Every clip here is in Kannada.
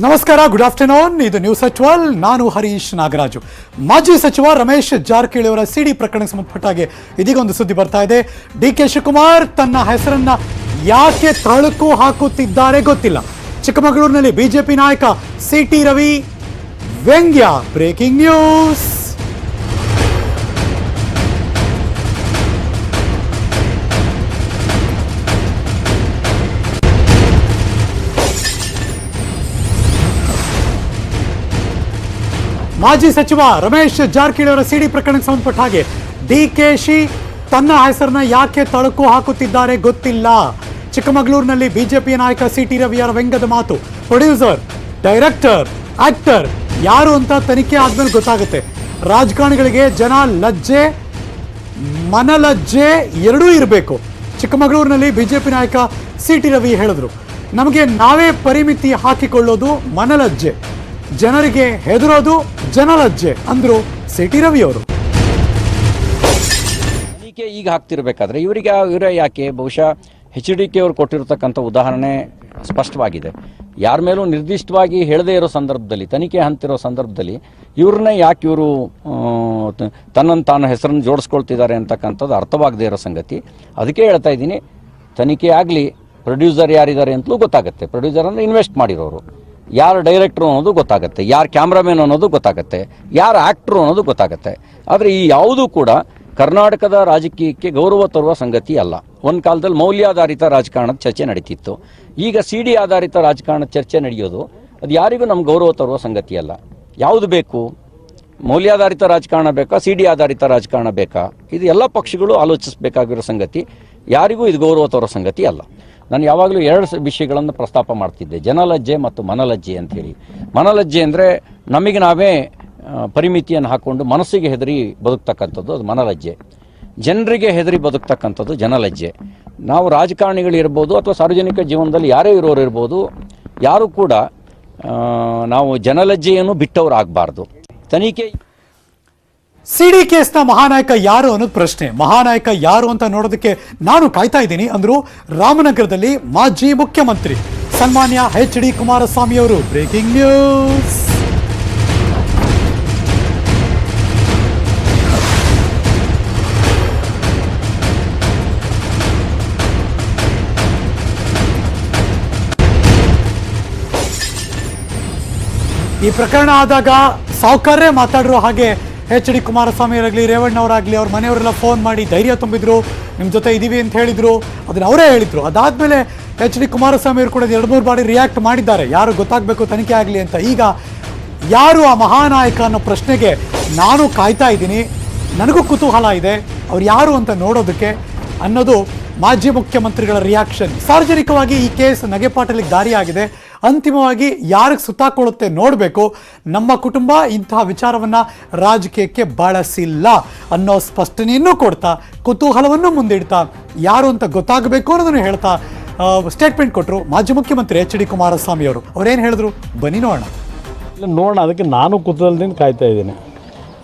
ನಮಸ್ಕಾರ ಗುಡ್ ಆಫ್ಟರ್ನೂನ್ ಇದು ನ್ಯೂಸ್ ಅಚ್ವಲ್ ನಾನು ಹರೀಶ್ ನಾಗರಾಜು. ಮಾಜಿ ಸಚಿವ ರಮೇಶ್ ಜಾರಕಿಹೊಳಿ ಅವರ ಸಿಡಿ ಪ್ರಕರಣಕ್ಕೆ ಸಂಬಂಧಪಟ್ಟಾಗೆ ಇದೀಗ ಒಂದು ಸುದ್ದಿ ಬರ್ತಾ ಇದೆ. ಡಿ ಕೆ ಶಿವಕುಮಾರ್ ತನ್ನ ಹೆಸರನ್ನ ಯಾಕೆ ತಳುಕು ಹಾಕುತ್ತಿದ್ದಾರೆ ಗೊತ್ತಿಲ್ಲ. ಚಿಕ್ಕಮಗಳೂರಿನಲ್ಲಿ ಬಿಜೆಪಿ ನಾಯಕ ಸಿ ಟಿ ರವಿ, ವ್ಯಂಗ್ಯ ಬ್ರೇಕಿಂಗ್ ನ್ಯೂಸ್ ಮಾಜಿ ಸಚಿವ ರಮೇಶ್ ಜಾರಕಿಹೊಳಿ ಅವರ ಸಿಡಿ ಪ್ರಕರಣಕ್ಕೆ ಸಂಬಂಧಪಟ್ಟ ಹಾಗೆ ಡಿ ಕೆ ಶಿ ತನ್ನ ಹೆಸರನ್ನ ಯಾಕೆ ತಳಕು ಹಾಕುತ್ತಿದ್ದಾರೆ ಗೊತ್ತಿಲ್ಲ. ಚಿಕ್ಕಮಗಳೂರಿನಲ್ಲಿ ಬಿಜೆಪಿ ನಾಯಕ ಸಿ ಟಿ ರವಿಯರ ವ್ಯಂಗ್ಯದ ಮಾತು. ಪ್ರೊಡ್ಯೂಸರ್, ಡೈರೆಕ್ಟರ್, ಆಕ್ಟರ್ ಯಾರು ಅಂತ ತನಿಖೆ ಆದ್ಮೇಲೆ ಗೊತ್ತಾಗುತ್ತೆ. ರಾಜಕಾರಣಿಗಳಿಗೆ ಜನ ಲಜ್ಜೆ, ಮನಲಜ್ಜೆ ಎರಡೂ ಇರಬೇಕು. ಚಿಕ್ಕಮಗಳೂರಿನಲ್ಲಿ ಬಿಜೆಪಿ ನಾಯಕ ಸಿ ಟಿ ರವಿ ಹೇಳಿದ್ರು. ನಮಗೆ ನಾವೇ ಪರಿಮಿತಿ ಹಾಕಿಕೊಳ್ಳೋದು ಮನಲಜ್ಜೆ. ಜನರಿಗೆ ಹೆದರೋದು ಜನಲಜ್ಜೆ ಅಂದ್ರು ಸಿಟಿ ರವಿ ಅವರು. ತನಿಖೆ ಈಗ ಹಾಕ್ತಿರ್ಬೇಕಾದ್ರೆ ಇವರಿಗೆ ಇವರ ಯಾಕೆ? ಬಹುಶಃ ಎಚ್ ಡಿ ಕೆ ಅವರು ಕೊಟ್ಟಿರತಕ್ಕಂಥ ಉದಾಹರಣೆ ಸ್ಪಷ್ಟವಾಗಿದೆ. ಯಾರ ಮೇಲೂ ನಿರ್ದಿಷ್ಟವಾಗಿ ಹೇಳದೇ ಇರೋ ಸಂದರ್ಭದಲ್ಲಿ, ತನಿಖೆ ಹಂತಿರೋ ಸಂದರ್ಭದಲ್ಲಿ ಇವ್ರನ್ನೇ ಯಾಕೆ ಇವರು ತನ್ನನ್ನು ತಾನು ಹೆಸರನ್ನು ಜೋಡಿಸ್ಕೊಳ್ತಿದ್ದಾರೆ ಅಂತಕ್ಕಂಥದ್ದು ಅರ್ಥವಾಗದೇ ಇರೋ ಸಂಗತಿ. ಅದಕ್ಕೆ ಹೇಳ್ತಾ ಇದ್ದೀನಿ, ತನಿಖೆ ಆಗಲಿ ಪ್ರೊಡ್ಯೂಸರ್ ಯಾರಿದ್ದಾರೆ ಅಂತಲೂ ಗೊತ್ತಾಗುತ್ತೆ. ಪ್ರೊಡ್ಯೂಸರ್ ಅಂದರೆ ಇನ್ವೆಸ್ಟ್ ಮಾಡಿರೋರು. ಯಾರು ಡೈರೆಕ್ಟ್ರು ಅನ್ನೋದು ಗೊತ್ತಾಗುತ್ತೆ, ಯಾರು ಕ್ಯಾಮ್ರಾಮನ್ ಅನ್ನೋದು ಗೊತ್ತಾಗುತ್ತೆ, ಯಾರು ಆ್ಯಕ್ಟ್ರು ಅನ್ನೋದು ಗೊತ್ತಾಗುತ್ತೆ. ಆದರೆ ಈ ಯಾವುದೂ ಕೂಡ ಕರ್ನಾಟಕದ ರಾಜಕೀಯಕ್ಕೆ ಗೌರವ ತರುವ ಸಂಗತಿ ಅಲ್ಲ. ಒಂದು ಕಾಲದಲ್ಲಿ ಮೌಲ್ಯಾಧಾರಿತ ರಾಜಕಾರಣದ ಚರ್ಚೆ ನಡೀತಿತ್ತು. ಈಗ ಸಿ ಡಿ ಆಧಾರಿತ ರಾಜಕಾರಣದ ಚರ್ಚೆ ನಡೆಯೋದು, ಅದು ಯಾರಿಗೂ ನಮ್ಮ ಗೌರವ ತರುವ ಸಂಗತಿ ಅಲ್ಲ. ಯಾವುದು ಬೇಕು? ಮೌಲ್ಯಾಧಾರಿತ ರಾಜಕಾರಣ ಬೇಕಾ ಸಿ ಡಿ ಆಧಾರಿತ ರಾಜಕಾರಣ ಬೇಕಾ? ಇದು ಎಲ್ಲ ಪಕ್ಷಗಳು ಆಲೋಚಿಸಬೇಕಾಗಿರೋ ಸಂಗತಿ. ಯಾರಿಗೂ ಇದು ಗೌರವ ತರೋ ಸಂಗತಿ ಅಲ್ಲ. ನಾನು ಯಾವಾಗಲೂ ಎರಡು ವಿಷಯಗಳನ್ನು ಪ್ರಸ್ತಾಪ ಮಾಡ್ತಿದ್ದೆ. ಜನಲಜ್ಜೆ ಮತ್ತು ಮನಲಜ್ಜೆ ಅಂತೇಳಿ ಮನಲಜ್ಜೆ ಅಂದರೆ ನಮಗೆ ನಾವೇ ಪರಿಮಿತಿಯನ್ನು ಹಾಕ್ಕೊಂಡು ಮನಸ್ಸಿಗೆ ಹೆದರಿ ಬದುಕ್ತಕ್ಕಂಥದ್ದು ಅದು ಮನಲಜ್ಜೆ ಜನರಿಗೆ ಹೆದರಿ ಬದುಕ್ತಕ್ಕಂಥದ್ದು ಜನಲಜ್ಜೆ ನಾವು ರಾಜಕಾರಣಿಗಳಿರ್ಬೋದು ಅಥವಾ ಸಾರ್ವಜನಿಕ ಜೀವನದಲ್ಲಿ ಯಾರೇ ಇರೋರು ಇರ್ಬೋದು, ಯಾರು ಕೂಡ ನಾವು ಜನಲಜ್ಜೆಯನ್ನು ಬಿಟ್ಟವರು ಆಗಬಾರ್ದು ತನಿಖೆ ಸಿಡಿ ಕೇಸ್ನ ಮಹಾನಾಯಕ ಯಾರು ಅನ್ನೋದು ಪ್ರಶ್ನೆ. ಮಹಾನಾಯಕ ಯಾರು ಅಂತ ನೋಡೋದಕ್ಕೆ ನಾನು ಕಾಯ್ತಾ ಇದ್ದೀನಿ ಅಂದ್ರು ರಾಮನಗರದಲ್ಲಿ ಮಾಜಿ ಮುಖ್ಯಮಂತ್ರಿ ಸನ್ಮಾನ್ಯ ಎಚ್ ಡಿ ಕುಮಾರಸ್ವಾಮಿ ಅವರು. Breaking news. ಈ ಪ್ರಕರಣ ಆದಾಗ ಸಾವುಕಾರರೇ ಮಾತಾಡಿರೋ ಹಾಗೆ ಎಚ್ ಡಿ ಕುಮಾರಸ್ವಾಮಿ ಅವರಾಗಲಿ ರೇವಣ್ಣವರಾಗಲಿ ಅವ್ರ ಮನೆಯವರೆಲ್ಲ ಫೋನ್ ಮಾಡಿ ಧೈರ್ಯ ತುಂಬಿದ್ರು. ನಿಮ್ಮ ಜೊತೆ ಇದ್ದೀವಿ ಅಂತ ಹೇಳಿದ್ರು. ಅದನ್ನ ಅವರೇ ಹೇಳಿದ್ರು. ಅದಾದ್ಮೇಲೆ ಎಚ್ ಡಿ ಕುಮಾರಸ್ವಾಮಿ ಅವರು ಕೂಡ ಎರಡು ಮೂರು ಬಾರಿ ರಿಯಾಕ್ಟ್ ಮಾಡಿದ್ದಾರೆ. ಯಾರು ಗೊತ್ತಾಗಬೇಕು, ತನಿಖೆ ಆಗಲಿ ಅಂತ. ಈಗ ಯಾರು ಆ ಮಹಾನಾಯಕ ಅನ್ನೋ ಪ್ರಶ್ನೆಗೆ ನಾನು ಕಾಯ್ತಾ ಇದ್ದೀನಿ. ನನಗೂ ಕುತೂಹಲ ಇದೆ. ಅವ್ರು ಯಾರು ಅಂತ ನೋಡೋದಕ್ಕೆ ಅನ್ನೋದು ಮಾಜಿ ಮುಖ್ಯಮಂತ್ರಿಗಳ ರಿಯಾಕ್ಷನ್ ಸಾರ್ವಜನಿಕವಾಗಿ ಈ ಕೇಸ್ ನಗೆಪಾಟಲಿಗೆ ದಾರಿಯಾಗಿದೆ. ಅಂತಿಮವಾಗಿ ಯಾರಿಗೆ ಸುತ್ತಾಕೊಳ್ಳುತ್ತೆ ನೋಡಬೇಕು. ನಮ್ಮ ಕುಟುಂಬ ಇಂತಹ ವಿಚಾರವನ್ನ ರಾಜಕೀಯಕ್ಕೆ ಬಳಸಿಲ್ಲ ಅನ್ನೋ ಸ್ಪಷ್ಟನೆಯನ್ನು ಕೊಡ್ತಾ, ಕುತೂಹಲವನ್ನು ಮುಂದಿಡ್ತಾ, ಯಾರು ಅಂತ ಗೊತ್ತಾಗಬೇಕು ಅನ್ನೋದನ್ನು ಹೇಳ್ತಾ ಸ್ಟೇಟ್ಮೆಂಟ್ ಕೊಟ್ಟರು ಮಾಜಿ ಮುಖ್ಯಮಂತ್ರಿ ಎಚ್ ಡಿ ಕುಮಾರಸ್ವಾಮಿ ಅವರು. ಅವ್ರೇನು ಹೇಳಿದ್ರು? ಬನ್ನಿ ನೋಡೋಣ. ಇಲ್ಲ, ನೋಡೋಣ, ಅದಕ್ಕೆ ನಾನು ಕುತೂಹಲದಿಂದ ಕಾಯ್ತಾ ಇದ್ದೀನಿ.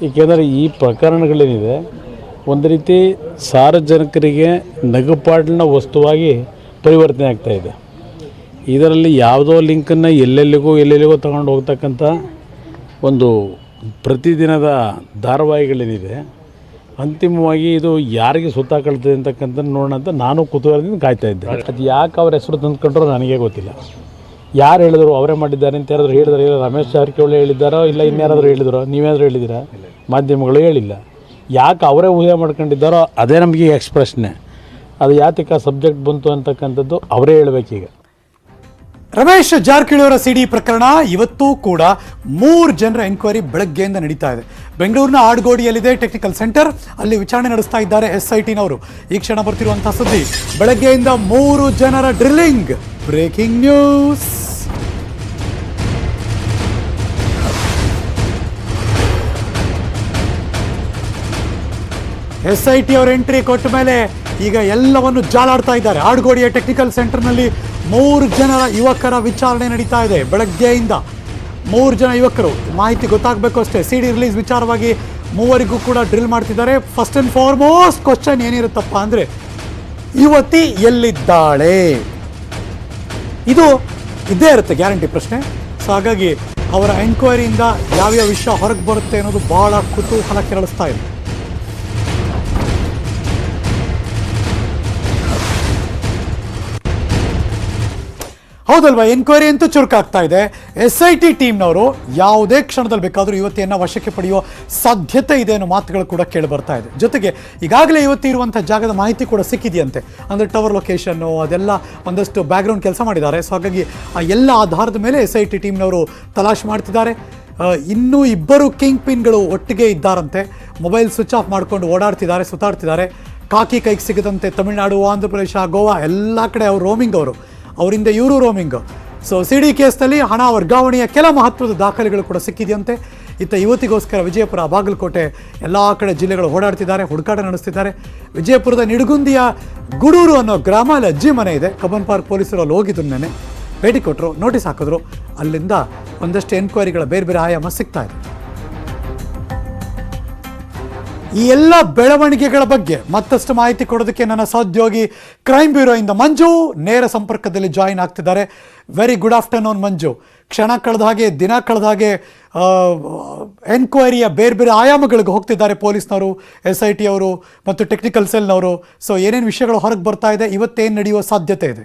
ಏಕೆಂದರೆ ಈ ಪ್ರಕರಣಗಳೇನಿದೆ, ಒಂದು ರೀತಿ ಸಾರ್ವಜನಿಕರಿಗೆ ನಗುಪಾಡಿನ ವಸ್ತುವಾಗಿ ಪರಿವರ್ತನೆ ಆಗ್ತಾ ಇದೆ. ಇದರಲ್ಲಿ ಯಾವುದೋ ಲಿಂಕನ್ನು ಎಲ್ಲೆಲ್ಲಿಗೋ ಎಲ್ಲೆಲ್ಲಿಗೋ ತಗೊಂಡು ಹೋಗ್ತಕ್ಕಂಥ ಒಂದು ಪ್ರತಿದಿನದ ಧಾರಾವಾಹಿಗಳೇನಿದೆ, ಅಂತಿಮವಾಗಿ ಇದು ಯಾರಿಗೆ ಸುತ್ತಾಕೊಳ್ತದೆ ಅಂತಕ್ಕಂಥದ್ದು ನೋಡೋಣ ಅಂತ ನಾನು ಕುತೂಹಲದಿಂದ ಕಾಯ್ತಾ ಇದ್ದೆ ಅದು ಯಾಕೆ ಅವ್ರ ಹೆಸರು ತಂದುಕೊಂಡ್ರು ನನಗೆ ಗೊತ್ತಿಲ್ಲ. ಯಾರು ಹೇಳಿದ್ರು ಅವರೇ ಮಾಡಿದ್ದಾರೆ ಅಂತ ಯಾರಾದ್ರು ಹೇಳಿದ್ರು, ಇಲ್ಲ ರಮೇಶ್ ಜಾರಕಿಹೊಳಿ ಹೇಳಿದ್ದಾರೋ, ಇಲ್ಲ ಇನ್ಯಾರಾದರೂ ಹೇಳಿದ್ರು ನೀವೇನಾದರೂ ಹೇಳಿದ್ದೀರಾ? ಮಾಧ್ಯಮಗಳು ಹೇಳಿಲ್ಲ. ಯಾಕೆ ಅವರೇ ಊಹೆ ಮಾಡ್ಕೊಂಡಿದ್ದಾರೋ, ಅದೇ ನಮಗೆ ಎಕ್ಸ್ಪ್ರೆಷನ್ನೇ ಅದು ಯಾತಕ್ಕೆ ಸಬ್ಜೆಕ್ಟ್ ಬಂತು ಅಂತಕ್ಕಂಥದ್ದು ಅವರೇ ಹೇಳ್ಬೇಕೀಗ. ರಮೇಶ್ ಜಾರಕಿಹೊಳಿ ಅವರ ಸಿಡಿ ಪ್ರಕರಣ ಇವತ್ತೂ ಕೂಡ ಮೂರು ಜನರ ಎನ್ಕ್ವೈರಿ ಬೆಳಗ್ಗೆಯಿಂದ ನಡೀತಾ ಇದೆ. ಬೆಂಗಳೂರಿನ ಆಡ್ಗೋಡಿಯಲ್ಲಿದೆ ಟೆಕ್ನಿಕಲ್ ಸೆಂಟರ್ ಅಲ್ಲಿ ವಿಚಾರಣೆ ನಡೆಸ್ತಾ ಇದ್ದಾರೆ ಎಸ್ ಐ ಟಿನವರು ಈ ಕ್ಷಣ ಬರ್ತಿರುವಂತಹ ಸುದ್ದಿ. ಬೆಳಗ್ಗೆಯಿಂದ ಮೂರು ಜನರ drilling breaking news S I T ಅವರು ಎಂಟ್ರಿ ಕೊಟ್ಟ ಮೇಲೆ ಈಗ ಎಲ್ಲವನ್ನು ಜಾಲಾಡ್ತಾ ಇದ್ದಾರೆ. ಆಡ್ಗೋಡಿಯ ಟೆಕ್ನಿಕಲ್ ಸೆಂಟರ್ನಲ್ಲಿ ಮೂರು ಜನರ ಯುವಕರ ವಿಚಾರಣೆ ನಡೀತಾ ಇದೆ. ಬೆಳಗ್ಗೆಯಿಂದ ಮೂರು ಜನ ಯುವಕರು, ಮಾಹಿತಿ ಗೊತ್ತಾಗಬೇಕು ಅಷ್ಟೇ. ಸಿ ಡಿ ರಿಲೀಸ್ ವಿಚಾರವಾಗಿ ಮೂವರಿಗೂ ಕೂಡ ಡ್ರಿಲ್ ಮಾಡ್ತಿದ್ದಾರೆ. ಫಸ್ಟ್ ಆ್ಯಂಡ್ ಫಾರ್ಮೋಸ್ಟ್ ಕ್ವಶನ್ ಏನಿರುತ್ತಪ್ಪ ಅಂದರೆ, ಯುವತಿ ಎಲ್ಲಿದ್ದಾಳೆ? ಇದು ಇದ್ದೇ ಇರುತ್ತೆ ಗ್ಯಾರಂಟಿ ಪ್ರಶ್ನೆ. ಸೊ ಹಾಗಾಗಿ ಅವರ ಎಂಕ್ವೈರಿಯಿಂದ ಯಾವ್ಯಾವ ವಿಷಯ ಹೊರಗೆ ಬರುತ್ತೆ ಅನ್ನೋದು ಭಾಳ ಕುತೂಹಲ ಕೆರಳಿಸ್ತಾ ಇದೆ. ಹೌದಲ್ವಾ? ಎನ್ಕ್ವೈರಿ ಅಂತೂ ಚುರುಕಾಗ್ತಾ ಇದೆ. ಎಸ್ ಐ ಟಿ ಟೀಮ್ನವರು ಯಾವುದೇ ಕ್ಷಣದಲ್ಲಿ ಬೇಕಾದರೂ ಯುವತಿಯನ್ನು ವಶಕ್ಕೆ ಪಡೆಯುವ ಸಾಧ್ಯತೆ ಇದೆ ಅನ್ನೋ ಮಾತುಗಳು ಕೂಡ ಕೇಳಿ ಬರ್ತಾ ಇದೆ. ಜೊತೆಗೆ ಈಗಾಗಲೇ ಯುವತಿ ಇರುವಂಥ ಜಾಗದ ಮಾಹಿತಿ ಕೂಡ ಸಿಕ್ಕಿದೆಯಂತೆ. ಅಂದರೆ ಟವರ್ ಲೊಕೇಶನ್ನು ಅದೆಲ್ಲ ಒಂದಷ್ಟು ಬ್ಯಾಕ್ಗ್ರೌಂಡ್ ಕೆಲಸ ಮಾಡಿದ್ದಾರೆ. ಸೊ ಹಾಗಾಗಿ ಆ ಎಲ್ಲ ಆಧಾರದ ಮೇಲೆ ಎಸ್ ಐ ಟಿ ಟೀಮ್ನವರು ತಲಾಶ್ ಮಾಡ್ತಿದ್ದಾರೆ. ಇನ್ನೂ ಇಬ್ಬರು ಕಿಂಗ್ ಪಿನ್ಗಳು ಒಟ್ಟಿಗೆ ಇದ್ದಾರಂತೆ. ಮೊಬೈಲ್ ಸ್ವಿಚ್ ಆಫ್ ಮಾಡಿಕೊಂಡು ಓಡಾಡ್ತಿದ್ದಾರೆ, ಸುತ್ತಾಡ್ತಿದ್ದಾರೆ. ಕಾಕಿ ಕೈಗೆ ಸಿಗದಂತೆ ತಮಿಳುನಾಡು ಆಂಧ್ರ ಪ್ರದೇಶ ಗೋವಾ, ಎಲ್ಲ ಕಡೆ ಅವರು ರೋಮಿಂಗ್ ಅವರು. ಅವರಿಂದ ಇವರು ರೋಮಿಂಗ್. ಸೊ ಸಿ ಡಿ ಕೇಸ್ನಲ್ಲಿ ಹಣ ವರ್ಗಾವಣೆಯ ಕೆಲ ಮಹತ್ವದ ದಾಖಲೆಗಳು ಕೂಡ ಸಿಕ್ಕಿದೆಯಂತೆ. ಇತ್ತ ಯುವತಿಗೋಸ್ಕರ ವಿಜಯಪುರ, ಬಾಗಲಕೋಟೆ ಎಲ್ಲ ಕಡೆ ಜಿಲ್ಲೆಗಳು ಓಡಾಡ್ತಿದ್ದಾರೆ, ಹುಡುಕಾಟ ನಡೆಸ್ತಿದ್ದಾರೆ. ವಿಜಯಪುರದ ನಿಡಗುಂದಿಯ ಗುಡೂರು ಅನ್ನೋ ಗ್ರಾಮ ಅಲ್ಲಿ ಅಜ್ಜಿ ಮನೆ ಇದೆ. ಕಬ್ಬನ್ ಪಾರ್ಕ್ ಪೊಲೀಸರು ಅಲ್ಲಿ ಹೋಗಿದ್ರು ನೆನೆ ಭೇಟಿ ಕೊಟ್ಟರು ನೋಟಿಸ್ ಹಾಕಿದ್ರು. ಅಲ್ಲಿಂದ ಒಂದಷ್ಟು ಎನ್ಕ್ವೈರಿಗಳ ಬೇರೆ ಬೇರೆ ಆಯಾಮ ಸಿಗ್ತಾ ಇದೆ. ಈ ಎಲ್ಲ ಬೆಳವಣಿಗೆಗಳ ಬಗ್ಗೆ ಮತ್ತಷ್ಟು ಮಾಹಿತಿ ಕೊಡೋದಕ್ಕೆ ನನ್ನ ಸಹೋದ್ಯೋಗಿ ಕ್ರೈಮ್ ಬ್ಯೂರೋಯಿಂದ ಮಂಜು ನೇರ ಸಂಪರ್ಕದಲ್ಲಿ ಜಾಯಿನ್ ಆಗ್ತಿದ್ದಾರೆ. Very good afternoon Manju. ಕ್ಷಣ ಕಳೆದ ಹಾಗೆ, ದಿನ ಕಳೆದ ಹಾಗೆ ಎನ್ಕ್ವೈರಿಯ ಬೇರೆ ಬೇರೆ ಆಯಾಮಗಳಿಗೆ ಹೋಗ್ತಿದ್ದಾರೆ ಪೊಲೀಸ್ನವರು ಎಸ್ ಐ ಟಿ ಅವರು ಮತ್ತು ಟೆಕ್ನಿಕಲ್ ಸೆಲ್ನವರು ಸೊ ಏನೇನು ವಿಷಯಗಳು ಹೊರಗೆ ಬರ್ತಾ ಇದೆ, ಇವತ್ತೇನು ನಡೆಯುವ ಸಾಧ್ಯತೆ ಇದೆ?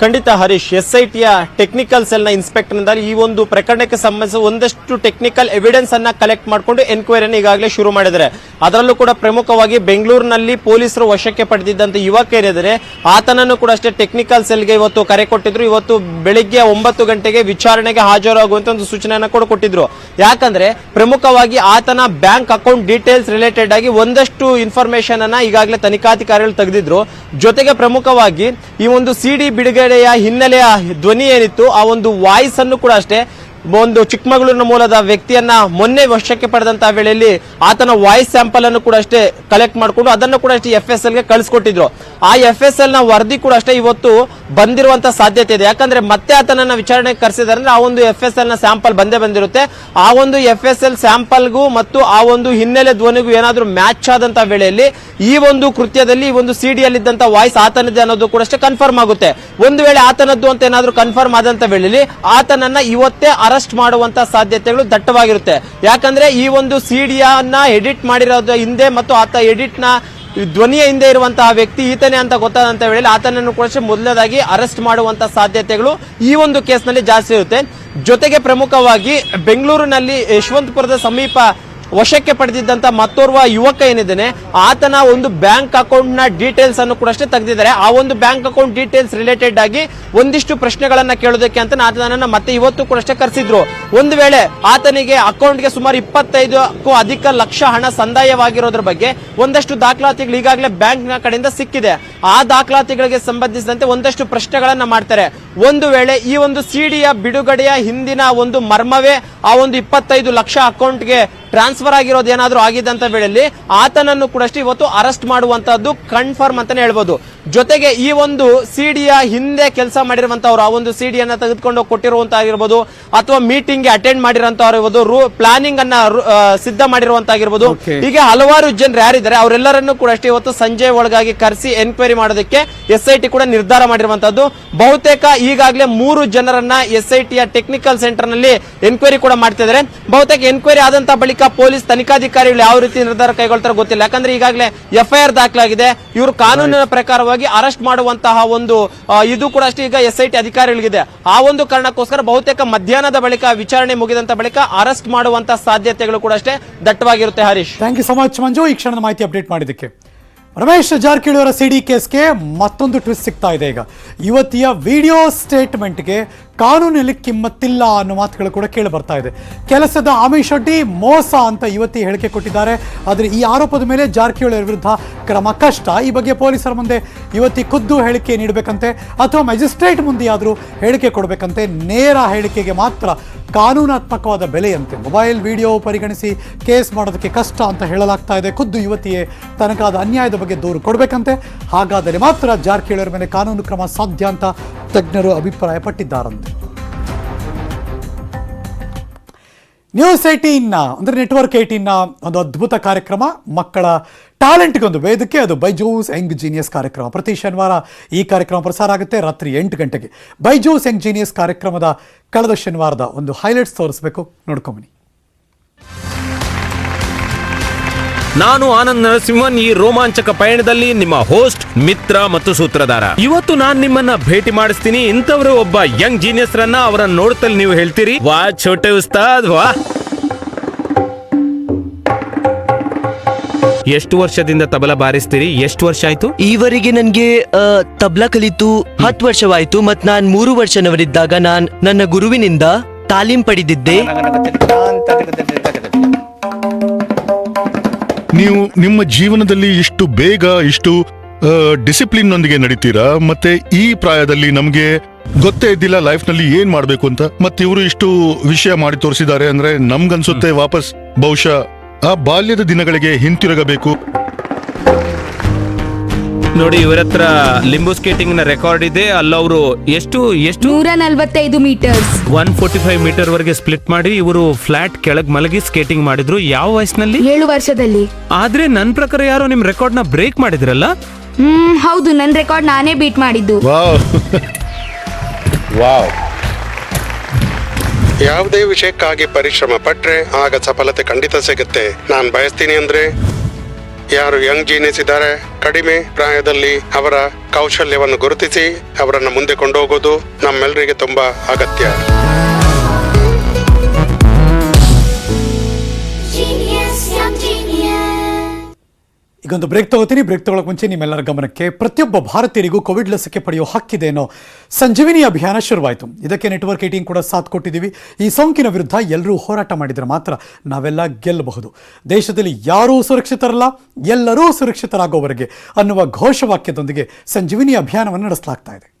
ಖಂಡಿತ ಹರೀಶ್ ಎಸ್ ಐ ಟಿಯ ಟೆಕ್ನಿಕಲ್ ಸೆಲ್ನ ಇನ್ಸ್ಪೆಕ್ಟರ್ ಈ ಒಂದು ಪ್ರಕರಣಕ್ಕೆ ಸಂಬಂಧಿಸಿದ ಒಂದಷ್ಟು ಟೆಕ್ನಿಕಲ್ ಎವಿಡೆನ್ಸ್ ಅನ್ನ ಕಲೆಕ್ಟ್ ಮಾಡಿಕೊಂಡು ಎನ್ಕ್ವೈರಿಯನ್ನು ಈಗಾಗಲೇ ಶುರು ಮಾಡಿದ್ದಾರೆ. ಅದರಲ್ಲೂ ಕೂಡ ಪ್ರಮುಖವಾಗಿ ಬೆಂಗಳೂರಿನಲ್ಲಿ ಪೊಲೀಸರು ವಶಕ್ಕೆ ಪಡೆದಿದ್ದಂತ ಯುವಕ ಏನಿದ್ದಾರೆ ಆತನನ್ನು ಕೂಡ ಅಷ್ಟೇ ಟೆಕ್ನಿಕಲ್ ಸೆಲ್ಗೆ ಇವತ್ತು ಕರೆ ಕೊಟ್ಟಿದ್ರು. ಇವತ್ತು ಬೆಳಿಗ್ಗೆ ಒಂಬತ್ತು ಗಂಟೆಗೆ ವಿಚಾರಣೆಗೆ ಹಾಜರಾಗುವಂತ ಒಂದು ಸೂಚನೆಯನ್ನು ಕೂಡ ಕೊಟ್ಟಿದ್ರು. ಯಾಕಂದ್ರೆ ಪ್ರಮುಖವಾಗಿ ಆತನ ಬ್ಯಾಂಕ್ ಅಕೌಂಟ್ ಡೀಟೇಲ್ಸ್ ರಿಲೇಟೆಡ್ ಆಗಿ ಒಂದಷ್ಟು ಇನ್ಫಾರ್ಮೇಶನ್ ಅನ್ನ ಈಗಾಗಲೇ ತನಿಖಾಧಿಕಾರಿಗಳು ತೆಗೆದಿದ್ರು. ಜೊತೆಗೆ ಪ್ರಮುಖವಾಗಿ ಈ ಒಂದು ಸಿಡಿ ಬಿಡುಗಡೆಯ ಹಿನ್ನೆಲೆಯ ಧ್ವನಿ ಏನಿತ್ತು ಆ ಒಂದು ವಾಯ್ಸ್ ಅನ್ನು ಕೂಡ ಅಷ್ಟೇ ಒಂದು ಚಿಕ್ಕಮಗಳೂರಿನ ಮೂಲದ ವ್ಯಕ್ತಿಯನ್ನ ಮೊನ್ನೆ ವಶಕ್ಕೆ ಪಡೆದಂತಹ ವೇಳೆಯಲ್ಲಿ ಆತನ ವಾಯ್ಸ್ ಸ್ಯಾಂಪಲ್ ಅನ್ನು ಕೂಡ ಅಷ್ಟೇ ಕಲೆಕ್ಟ್ ಮಾಡಿಕೊಂಡು ಅದನ್ನು ಕೂಡ ಅಷ್ಟೇ ಎಫ್ ಎಸ್ ಎಲ್ಗೆ ಕಳಿಸ್ಕೊಟ್ಟಿದ್ರು. ಆ ಎಫ್ ಎಸ್ ಎಲ್ನ ವರದಿ ಕೂಡ ಅಷ್ಟೇ ಇವತ್ತು ಬಂದಿರುವಂತ ಸಾಧ್ಯತೆ ಇದೆ. ಯಾಕಂದ್ರೆ ಮತ್ತೆ ಆತನನ್ನ ವಿಚಾರಣೆಗೆ ಕರೆಸಿದಾರೆ ಆ ಒಂದು ಎಫ್ ಎಸ್ ಎಲ್ನ ಸ್ಯಾಂಪಲ್ ಬಂದೇ ಬಂದಿರುತ್ತೆ. ಆ ಒಂದು ಎಫ್ ಎಸ್ ಎಲ್ ಸ್ಯಾಂಪಲ್ಗೂ ಮತ್ತು ಆ ಒಂದು ಹಿನ್ನೆಲೆ ಧ್ವನಿಗೂ ಏನಾದರೂ ಮ್ಯಾಚ್ ಆದಂತಹ ವೇಳೆಯಲ್ಲಿ ಈ ಒಂದು ಕೃತ್ಯದಲ್ಲಿ ಈ ಒಂದು ಸಿ ಡಿಯಲ್ಲಿದ್ದಂತ ವಾಯ್ಸ್ ಆತನದೇ ಅನ್ನೋದು ಕೂಡ ಅಷ್ಟೇ ಕನ್ಫರ್ಮ್ ಆಗುತ್ತೆ. ಒಂದು ವೇಳೆ ಆತನದ್ದು ಅಂತ ಏನಾದ್ರೂ ಕನ್ಫರ್ಮ್ ಆದಂತ ವೇಳೆಯಲ್ಲಿ ಆತನನ್ನ ಇವತ್ತೇ ಅರೆಸ್ಟ್ ಮಾಡುವಂತ ಸಾಧ್ಯತೆಗಳು ದಟ್ಟವಾಗಿರುತ್ತೆ. ಯಾಕಂದ್ರೆ ಈ ಒಂದು ಸಿಡಿಯನ್ನ ಎಡಿಟ್ ಮಾಡಿರೋದು ಹಿಂದೆ ಮತ್ತು ಆತ ಎಡಿಟ್ನ ಧ್ವನಿಯ ಹಿಂದೆ ಇರುವಂತಹ ವ್ಯಕ್ತಿ ಈತನೇ ಅಂತ ಗೊತ್ತಾದಂತ ವೇಳೆಯಲ್ಲಿ ಆತನನ್ನು ಕೂಡ ಮೊದಲದಾಗಿ ಅರೆಸ್ಟ್ ಮಾಡುವಂತ ಸಾಧ್ಯತೆಗಳು ಈ ಒಂದು ಕೇಸ್ನಲ್ಲಿ ಜಾಸ್ತಿ ಇರುತ್ತೆ. ಜೊತೆಗೆ ಪ್ರಮುಖವಾಗಿ ಬೆಂಗಳೂರಿನಲ್ಲಿ ಯಶವಂತಪುರದ ಸಮೀಪ ವಶಕ್ಕೆ ಪಡೆದಿದ್ದಂತ ಮತ್ತೋರ್ವ ಯುವಕ ಏನಿದ್ದಾನೆ, ಆತನ ಒಂದು ಬ್ಯಾಂಕ್ ಅಕೌಂಟ್ನ ಡೀಟೇಲ್ಸ್ ಅನ್ನು ಕೂಡ ಅಷ್ಟೇ ತೆಗೆದಿದ್ದಾರೆ. ಆ ಒಂದು ಬ್ಯಾಂಕ್ ಅಕೌಂಟ್ ಡೀಟೇಲ್ಸ್ ರಿಲೇಟೆಡ್ ಆಗಿ ಒಂದಿಷ್ಟು ಪ್ರಶ್ನೆಗಳನ್ನ ಕೇಳೋದಕ್ಕೆ ಅಂತ ಆತನನ್ನ ಮತ್ತೆ ಇವತ್ತು ಕೂಡ ಅಷ್ಟೇ ಕರೆಸಿದ್ರು. ಒಂದು ವೇಳೆ ಆತನಿಗೆ ಅಕೌಂಟ್ಗೆ ಸುಮಾರು ಇಪ್ಪತ್ತೈದಕ್ಕೂ ಅಧಿಕ ಲಕ್ಷ ಹಣ ಸಂದಾಯವಾಗಿರೋದ್ರ ಬಗ್ಗೆ ಒಂದಷ್ಟು ದಾಖಲಾತಿಗಳು ಈಗಾಗಲೇ ಬ್ಯಾಂಕ್ನ ಕಡೆಯಿಂದ ಸಿಕ್ಕಿದೆ. ಆ ದಾಖಲಾತಿಗಳಿಗೆ ಸಂಬಂಧಿಸಿದಂತೆ ಒಂದಷ್ಟು ಪ್ರಶ್ನೆಗಳನ್ನ ಮಾಡ್ತಾರೆ. ಒಂದು ವೇಳೆ ಈ ಒಂದು ಸಿಡಿಯ ಬಿಡುಗಡೆಯ ಹಿಂದಿನ ಒಂದು ಮರ್ಮವೇ ಆ ಒಂದು ಇಪ್ಪತ್ತೈದು ಲಕ್ಷ ಅಕೌಂಟ್ಗೆ ಟ್ರಾನ್ಸ್ಫರ್ ಆಗಿರೋದು ಏನಾದರೂ ಆಗಿದ್ದಂಥ ವೇಳೆಯಲ್ಲಿ ಆತನನ್ನು ಕೂಡ ಇವತ್ತು ಅರೆಸ್ಟ್ ಮಾಡುವಂತಹದ್ದು ಕನ್ಫರ್ಮ್ ಅಂತಾನೆ ಹೇಳ್ಬೋದು. ಜೊತೆಗೆ ಈ ಒಂದು ಸಿಡಿಯ ಹಿಂದೆ ಕೆಲಸ ಮಾಡಿರುವಂತವ್ರು ಆ ಒಂದು ಸಿಡಿಯನ್ನ ತೆಗೆದುಕೊಂಡು ಕೊಟ್ಟಿರುವಂತ ಆಗಿರ್ಬೋದು ಅಥವಾ ಮೀಟಿಂಗ್ಗೆ ಅಟೆಂಡ್ ಮಾಡಿರುವಂತವ್ರು ರೂ ಪ್ಲಾನಿಂಗ್ ಅನ್ನ ಸಿದ್ಧ ಮಾಡಿರುವಂತಾಗಿರ್ಬೋದು. ಹೀಗೆ ಹಲವಾರು ಜನರು ಯಾರಿದ್ದಾರೆ ಅವರೆಲ್ಲರನ್ನು ಕೂಡ ಅಷ್ಟೇ ಇವತ್ತು ಸಂಜೆ ಒಳಗಾಗಿ ಕರೆಸಿ ಎನ್ಕ್ವೈರಿ ಮಾಡೋದಕ್ಕೆ ಎಸ್ ಐ ಟಿ ಕೂಡ ನಿರ್ಧಾರ ಮಾಡಿರುವಂತದ್ದು ಬಹುತೇಕ ಈಗಾಗಲೇ ಮೂರು ಜನರನ್ನ ಎಸ್ ಐ ಟಿಯ ಟೆಕ್ನಿಕಲ್ ಸೆಂಟರ್ನಲ್ಲಿ ಎನ್ಕ್ವೈರಿ ಕೂಡ ಮಾಡ್ತಿದ್ದಾರೆ ಬಹುತೇಕ ಎನ್ಕ್ವೈರಿ ಆದಂತ ಬಳಿಕ ಪೊಲೀಸ್ ತನಿಖಾಧಿಕಾರಿಗಳು ಯಾವ ರೀತಿ ನಿರ್ಧಾರ ಕೈಗೊಳ್ತಾರೋ ಗೊತ್ತಿಲ್ಲ. ಯಾಕಂದ್ರೆ ಈಗಾಗಲೇ ಎಫ್ಐಆರ್ ದಾಖಲಾಗಿದೆ. ಇವರು ಕಾನೂನಿನ ಪ್ರಕಾರವಾಗಿ ಅರೆಸ್ಟ್ ಮಾಡುವಂತಹ ಒಂದು ಇದು ಕೂಡ ಅಷ್ಟೇ ಈಗ ಎಸ್ ಐ ಟಿ ಅಧಿಕಾರಿಗಳಿಗಿದೆ. ಆ ಒಂದು ಕಾರಣಕ್ಕೋಸ್ಕರ ಬಹುತೇಕ ಮಧ್ಯಾಹ್ನದ ಬಳಿಕ ವಿಚಾರಣೆ ಮುಗಿದಂತ ಬಳಿಕ ಅರೆಸ್ಟ್ ಮಾಡುವಂತಹ ಸಾಧ್ಯತೆಗಳು ಕೂಡ ಅಷ್ಟೇ ದಟ್ಟವಾಗಿರುತ್ತೆ, Harish. Thank you so much Manju. ಈ ಕ್ಷಣದ ಮಾಹಿತಿ ಅಪ್ಡೇಟ್ ಮಾಡಿದ್ದಕ್ಕೆ. ರಮೇಶ್ ಜಾರಕಿಹೊಳಿ ಅವರ ಸಿಡಿ ಕೇಸ್ಗೆ ಮತ್ತೊಂದು ಟ್ವಿಸ್ಟ್ ಸಿಗ್ತಾ ಇದೆ ಈಗ. ಯುವತಿಯ ವಿಡಿಯೋ ಸ್ಟೇಟ್ಮೆಂಟ್ಗೆ ಕಾನೂನಲ್ಲಿ ಕಿಮ್ಮತ್ತಿಲ್ಲ ಅನ್ನೋ ಮಾತುಗಳು ಕೂಡ ಕೇಳಿ ಬರ್ತಾ ಇದೆ. ಕೆಲಸದ ಆಮಿಷೊಡ್ಡಿ ಮೋಸ ಅಂತ ಯುವತಿ ಹೇಳಿಕೆ ಕೊಟ್ಟಿದ್ದಾರೆ. ಆದರೆ ಈ ಆರೋಪದ ಮೇಲೆ ಜಾರಕಿಹೊಳಿ ವಿರುದ್ಧ ಕ್ರಮ ಕಷ್ಟ. ಈ ಬಗ್ಗೆ ಪೊಲೀಸರ ಮುಂದೆ ಯುವತಿ ಖುದ್ದು ಹೇಳಿಕೆ ನೀಡಬೇಕಂತೆ ಅಥವಾ ಮ್ಯಾಜಿಸ್ಟ್ರೇಟ್ ಮುಂದೆಯಾದರೂ ಹೇಳಿಕೆ ಕೊಡಬೇಕಂತೆ ನೇರ ಹೇಳಿಕೆಗೆ ಮಾತ್ರ ಕಾನೂನಾತ್ಮಕವಾದ ಬೆಲೆಯಂತೆ. ಮೊಬೈಲ್ ವಿಡಿಯೋ ಪರಿಗಣಿಸಿ ಕೇಸ್ ಮಾಡೋದಕ್ಕೆ ಕಷ್ಟ ಅಂತ ಹೇಳಲಾಗ್ತಾ ಇದೆ. ಖುದ್ದು ಯುವತಿಯೇ ತನಗಾದ ಅನ್ಯಾಯದ ಬಗ್ಗೆ ದೂರು ಕೊಡಬೇಕಂತೆ. ಹಾಗಾದರೆ ಮಾತ್ರ ಜಾರಕಿಹೊಳಿಯವರ ಮೇಲೆ ಕಾನೂನು ಕ್ರಮ ಸಾಧ್ಯ ಅಂತ ತಜ್ಞರು ಅಭಿಪ್ರಾಯ ನ್ಯೂಸ್ ಏಯ್ಟೀನ್ನ ಅಂದರೆ ನೆಟ್ವರ್ಕ್ನ ಒಂದು ಅದ್ಭುತ ಕಾರ್ಯಕ್ರಮ. ಮಕ್ಕಳ ಟ್ಯಾಲೆಂಟ್ಗೊಂದು ವೇದಿಕೆ. ಅದು ಬೈಜೂಸ್ ಯಂಗ್ ಜೀನಿಯಸ್ ಕಾರ್ಯಕ್ರಮ. ಪ್ರತಿ ಶನಿವಾರ ಈ ಕಾರ್ಯಕ್ರಮ ಪ್ರಸಾರ ಆಗುತ್ತೆ ರಾತ್ರಿ ಎಂಟು ಗಂಟೆಗೆ. ಬೈಜೂಸ್ ಯಂಗ್ ಜೀನಿಯಸ್ ಕಾರ್ಯಕ್ರಮದ ಕಳೆದ ಶನಿವಾರದ ಒಂದು ಹೈಲೈಟ್ಸ್ ತೋರಿಸ್ಬೇಕು. ನೋಡ್ಕೊಂಬನ್ನಿ. ನಾನು ಆನಂದ್ ನರಸಿಂಹನ್ ಈ ರೋಮಾಂಚಕ ಪಯಣದಲ್ಲಿ ನಿಮ್ಮ ಹೋಸ್ಟ್ ಮಿತ್ರ ಮತ್ತು ಸೂತ್ರಧಾರ ಇವತ್ತು ನಾನು ನಿಮ್ಮನ್ನ ಭೇಟಿ ಮಾಡಿಸ್ತೀನಿ ಇಂಥವ್ರು ಒಬ್ಬ ಯಂಗ್ ಜೀನಿಯಸ್ ರನ್ನ ಅವರನ್ನ ನೋಡ್ತಲ್ಲಿ ನೀವು ಹೇಳ್ತೀರಿ ವಾ ಛೋಟೆ ಉಸ್ತಾದ್ ವಾ ಎಷ್ಟು ವರ್ಷದಿಂದ ತಬಲ ಬಾರಿಸ್ತೀರಿ ಎಷ್ಟು ವರ್ಷ ಆಯ್ತು ಈವರೆಗೆ ನನ್ಗೆ ತಬಲ ತಬ್ಲಾ ಕಲಿತು ಹತ್ತು ವರ್ಷವಾಯ್ತು ಮತ್ ನಾನ್ ಮೂರು ವರ್ಷನವರಿದ್ದಾಗ ನಾನ್ ನನ್ನ ಗುರುವಿನಿಂದ ತಾಲೀಮ್ ಪಡೆದಿದ್ದೆ ನೀವು ನಿಮ್ಮ ಜೀವನದಲ್ಲಿ ಇಷ್ಟು ಬೇಗ ಇಷ್ಟು ಡಿಸಿಪ್ಲಿನ್ ನೊಂದಿಗೆ ನಡೀತೀರಾ? ಮತ್ತೆ ಈ ಪ್ರಾಯದಲ್ಲಿ ನಮ್ಗೆ ಗೊತ್ತೇ ಇದ್ದಿಲ್ಲ ಲೈಫ್ನಲ್ಲಿ ಏನ್ ಮಾಡ್ಬೇಕು ಅಂತ. ಮತ್ತೆ ಇವರು ಇಷ್ಟು ವಿಷಯ ಮಾಡಿ ತೋರಿಸಿದ್ದಾರೆ ಅಂದ್ರೆ ನಮ್ಗನ್ಸುತ್ತೆ ವಾಪಸ್ ಬಹುಶಃ ಆ ಬಾಲ್ಯದ ದಿನಗಳಿಗೆ ಹಿಂತಿರುಗಬೇಕು. ನೋಡಿ ಇವರ ಹತ್ರ ಲಿಂಬು ಸ್ಕೇಟಿಂಗ್ನ ರೆಕಾರ್ಡ್ ಇದೆ ಅಲ್ಲವರು ಎಷ್ಟು ಎಷ್ಟು? ನೂರ ನಲ್ವತ್ತೈದು meters one forty five meter ವರೆಗೆ ಸ್ಪ್ಲಿಟ್ ಮಾಡಿ ಇವರು ಫ್ಲಾಟ್ ಕೆಳಗ್ ಮಲಗಿ ಸ್ಕೇಟಿಂಗ್ ಮಾಡಿದ್ರು. ಯಾವ ವಯಸ್ಸಿನಲ್ಲಿ? ಏಳು ವರ್ಷದಲ್ಲಿ. ಆದ್ರೆ ನನ್ ಪ್ರಕಾರ ಯಾರು ನಿಮ್ ರೆಕಾರ್ಡ್ನ ಬ್ರೇಕ್ ಮಾಡಿದ್ರಲ್ಲ? ಹ್ಮ್ ಹೌದು ನನ್ನ ರೆಕಾರ್ಡ್ ನಾನೇ ಬೀಟ್ ಮಾಡಿದ್ದು. ವಾವ್. ವಾವ್. ಯಾವುದೇ ವಿಷಯಕ್ಕಾಗಿ ಪರಿಶ್ರಮ ಪಟ್ರೆ ಆಗ ಸಫಲತೆ ಖಂಡಿತ ಸಿಗುತ್ತೆ. ನಾನು ಬಯಸ್ತೀನಿ ಅಂದ್ರೆ ಯಾರು ಯಂಗ್ ಜೀನಿಯಸ್ ಇದ್ದಾರೆ, ಕಡಿಮೆ ಪ್ರಾಯದಲ್ಲಿ ಅವರ ಕೌಶಲ್ಯವನ್ನು ಗುರುತಿಸಿ ಅವರನ್ನು ಮುಂದೆ ಕೊಂಡೋಗೋದು ನಮ್ಮೆಲ್ಲರಿಗೆ ತುಂಬಾ ಅಗತ್ಯ. ಈಗೊಂದು ಬ್ರೇಕ್ ತಗೋತೀನಿ. ಬ್ರೇಕ್ ತಗೊಳಕ್ ಮುಂಚೆ ನಿಮ್ಮೆಲ್ಲರ ಗಮನಕ್ಕೆ ಪ್ರತಿಯೊಬ್ಬ ಭಾರತೀಯರಿಗೂ ಕೋವಿಡ್ ಲಸಿಕೆ ಪಡೆಯುವ ಹಕ್ಕಿದೆ ಅನ್ನೋ ಸಂಜೀವಿನಿ ಅಭಿಯಾನ ಶುರುವಾಯಿತು. ಇದಕ್ಕೆ ನೆಟ್ವರ್ಕ್ ಏಟಿಂಗ್ ಕೂಡ ಸಾಥ್ ಕೊಟ್ಟಿದ್ದೀವಿ. ಈ ಸೋಂಕಿನ ವಿರುದ್ಧ ಎಲ್ಲರೂ ಹೋರಾಟ ಮಾಡಿದರೆ ಮಾತ್ರ ನಾವೆಲ್ಲ ಗೆಲ್ಲಬಹುದು. ದೇಶದಲ್ಲಿ ಯಾರೂ ಸುರಕ್ಷಿತರಲ್ಲ, ಎಲ್ಲರೂ ಸುರಕ್ಷಿತರಾಗೋವರೆಗೆ ಅನ್ನುವ ಘೋಷವಾಕ್ಯದೊಂದಿಗೆ ಸಂಜೀವಿನಿ ಅಭಿಯಾನವನ್ನು ನಡೆಸಲಾಗ್ತಾ ಇದೆ.